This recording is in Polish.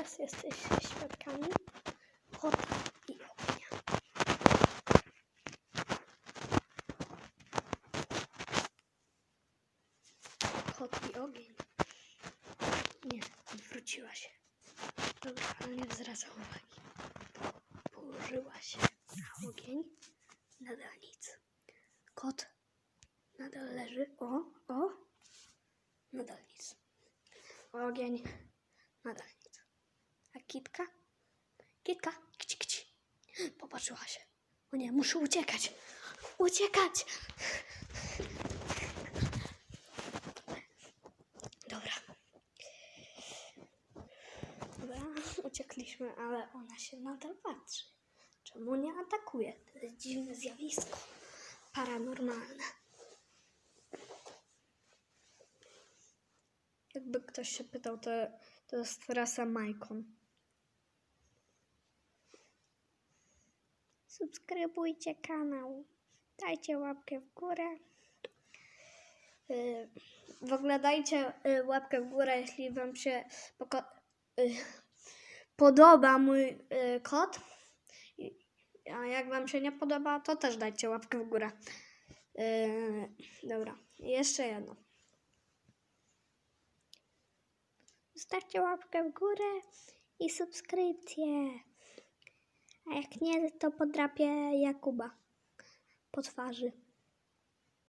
teraz jesteście świadkami kota i ognia. Kot i ogień. Nie, odwróciła się. Dobra, ale nie zwraca uwagi. Położyła się na ogień. Nadal nic. Kot nadal leży. O, o. Nadal nic. Ogień. Nadal kitka? Kitka. Kici, kici. Popatrzyła się. O nie, muszę uciekać. Uciekać! Dobra. Dobra, uciekliśmy, ale ona się nadal patrzy. Czemu nie atakuje? To jest dziwne zjawisko. Paranormalne. Jakby ktoś się pytał, to, to jest rasa Majkon. Subskrybujcie kanał. Dajcie łapkę w górę. Y, W ogóle dajcie y, łapkę w górę, jeśli Wam się y, podoba mój. I- A jak Wam się nie podoba, to też dajcie łapkę w górę. Dobra, jeszcze jedno. Zostawcie łapkę w górę i subskrypcję. A jak nie, to podrapię Jakuba po twarzy.